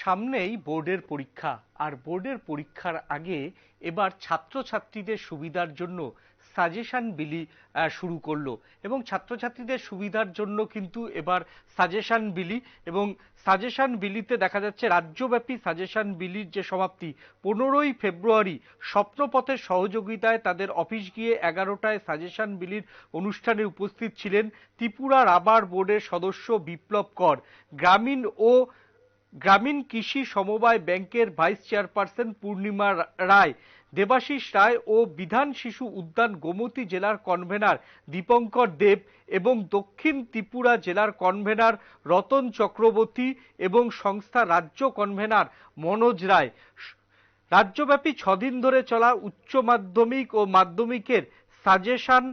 সামনেই বোর্ডের পরীক্ষা, আর বোর্ডের পরীক্ষার আগে এবার ছাত্রছাত্রীদের সুবিধার জন্য সাজেশন বিলি শুরু করল। এবং ছাত্রছাত্রীদের সুবিধার জন্য কিন্তু এবার সাজেশন বিলি, এবং সাজেশন বিলিতে দেখা যাচ্ছে রাজ্যব্যাপী সাজেশন বিলির যে সমাপ্তি, পনেরোই ফেব্রুয়ারি স্বপ্নপথের সহযোগিতায় তাদের অফিস গিয়ে এগারোটায় সাজেশন বিলির অনুষ্ঠানে উপস্থিত ছিলেন ত্রিপুরা রাবার বোর্ডের সদস্য বিপ্লব কর। গ্রামীণ ও গ্রামীণ কৃষি সমবায় ব্যাংকের ভাইস চেয়ারপারসন পূর্ণিমা রায়, দেবাশিস রায় ও বিধান শিশু উদ্যান গোমতী জেলার কনভেনার দীপঙ্কর দেব এবং দক্ষিণ ত্রিপুরা জেলার কনভেনার রতন চক্রবর্তী এবং সংস্থা রাজ্য কনভেনার মনোজ রায়। রাজ্যব্যাপী ছদিন ধরে চলা উচ্চ মাধ্যমিক ও মাধ্যমিকের সাজেশন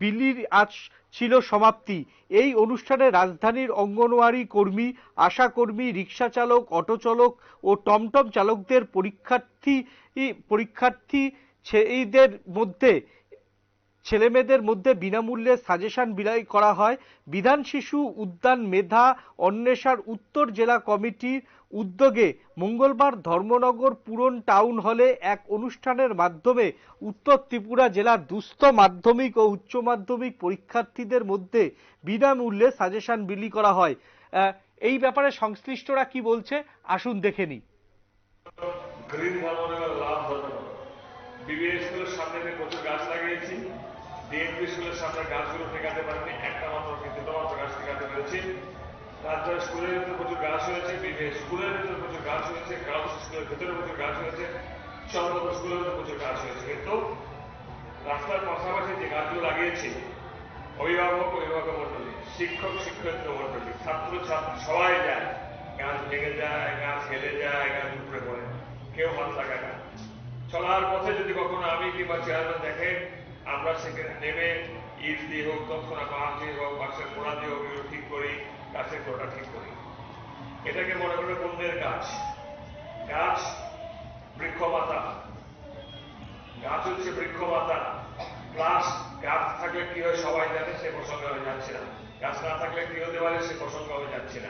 বিলির আজ ছিল সমাপ্তি। এই অনুষ্ঠানে রাজধানীর অঙ্গনওয়াড়ি কর্মী, আশা কর্মী, রিক্সা চালক, অটো চালক ও টমটম চালকদের পরীক্ষার্থী পরীক্ষার্থী ছেলেদের মধ্যে ছেলেমেয়েদের মধ্যে বিনামূল্যে সাজেশন বিলাই করা হয়। বিধান শিশু উদ্যান মেধা অন্বেষার উত্তর জেলা কমিটির উদ্যোগে মঙ্গলবার ধর্মনগর পূরণ টাউন হলে এক অনুষ্ঠানের মাধ্যমে উত্তর ত্রিপুরা জেলার দুস্থ মাধ্যমিক ও উচ্চ মাধ্যমিক পরীক্ষার্থীদের মধ্যে বিনামূল্যে সাজেশন বিলি করা হয়। এই ব্যাপারে সংশ্লিষ্টরা কি বলছে, আসুন দেখে নিই। বিবিএ স্কুলের সামনে আমি প্রচুর গাছ লাগিয়েছি ডিএনপি স্কুলের সামনে গাছগুলো ঠেকাতে পারিনি, একটা মাত্র কিন্তু মাত্র গাছ ঠেকাতে পেরেছি। তারপরে স্কুলের ভিতরে প্রচুর গাছ হয়েছে বিবিএ স্কুলের ভিতরে প্রচুর গাছ হয়েছে গার্লস স্কুলের ভিতরে প্রচুর গাছ হয়েছে, চন্দ্রপুর স্কুলের ভিতরে প্রচুর গাছ হয়েছে। কিন্তু রাস্তার পাশাপাশি যে গাছগুলো লাগিয়েছি, অভিভাবক অভিভাবক মন্ডলী শিক্ষক, শিক্ষয়িত্রী মন্ডলী ছাত্র, ছাত্রী, সবাই যায়। গাছ ভেঙে যায়, গাছ হেলে যায়, গাছ উপরে পড়ে। কেউ হাত লাগায় চলার পথে যদি কখনো আমি কিংবা চেয়ারম্যান দেখেন, আমরা সেখানে নেমে ইট দিয়ে হোক তৎক্ষণা বাঁশ দিয়ে হোক, বাঁশের গোড়া দিয়ে হোক, এগুলো ঠিক করি, গাছের গোড়া ঠিক করি। এটাকে মনে করে পুণ্যের গাছ। গাছ বৃক্ষমাতা। গাছ হচ্ছে বৃক্ষমাতা। প্লাস গাছ থাকলে কি হয় সবাই জানে, সে প্রসঙ্গে আমি যাচ্ছি না। গাছ না থাকলে কি হতে পারে, সে প্রসঙ্গে আমি যাচ্ছি না।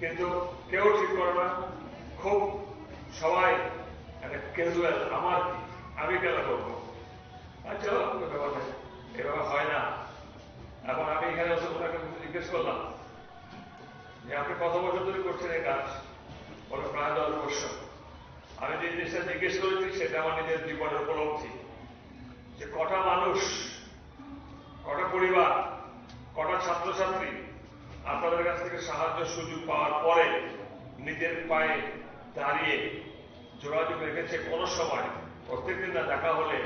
কিন্তু কেউ ঠিক করে না। খুব সবাই আমি কেন করব? আচ্ছা কোনো এভাবে হয় না। এখন আমি এখানে ওনাকে জিজ্ঞেস করলাম যে, আপনি কত বছর ধরে করছেন এই কাজ? বলে, প্রায় আমি যে জিনিসটা জিজ্ঞেস করেছি, সেটা আমার নিজের জীবনের উপলব্ধি। যে কটা মানুষ, কটা পরিবার, কটা ছাত্রছাত্রী আপনাদের কাছ থেকে সাহায্য, সুযোগ পাওয়ার পরে নিজের পায়ে দাঁড়িয়ে যোগাযোগ রেখেছে কোনো সময়। প্রত্যেকদিন না দেখা হলে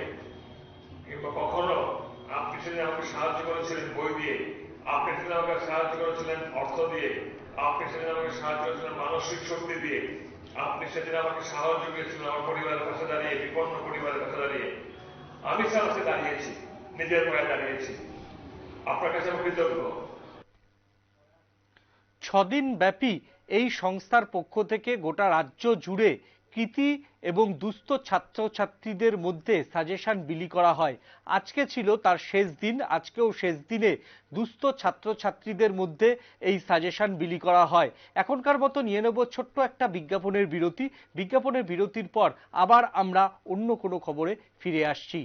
কিংবা কখনো আপনি সেদিন আমাকে সাহায্য করেছিলেন বই দিয়ে, আপনি সেদিন আমাকে সাহায্য করেছিলেন অর্থ দিয়ে, আপনি সেদিন আমাকে সাহায্য করেছিলেন মানসিক শক্তি দিয়ে, আপনি সেদিন আমাকে সাহায্য করেছিলেন আমার পরিবারের পাশে দাঁড়িয়ে, বিপন্ন পরিবারের পাশে দাঁড়িয়ে। আমি সাহায্যে দাঁড়িয়েছি, নিজের পায়ে দাঁড়িয়েছি। আপনার কাছে আমি কৃতজ্ঞ। ছদিন ব্যাপী এই সংস্থার পক্ষ থেকে গোটা রাজ্য জুড়ে কৃতি এবং দুস্থ ছাত্রছাত্রীদের মধ্যে সাজেশন বিলি করা হয়। আজকে ছিল তার শেষ দিন, আজকেও শেষ দিনে দুস্থ ছাত্রছাত্রীদের মধ্যে এই সাজেশন বিলি করা হয়। এখনকার মতো নিয়ে নেব ছোট্ট একটা বিজ্ঞাপনের বিরতি। বিজ্ঞাপনের বিরতির পর আবার আমরা অন্য কোনো খবরে ফিরে আসছি।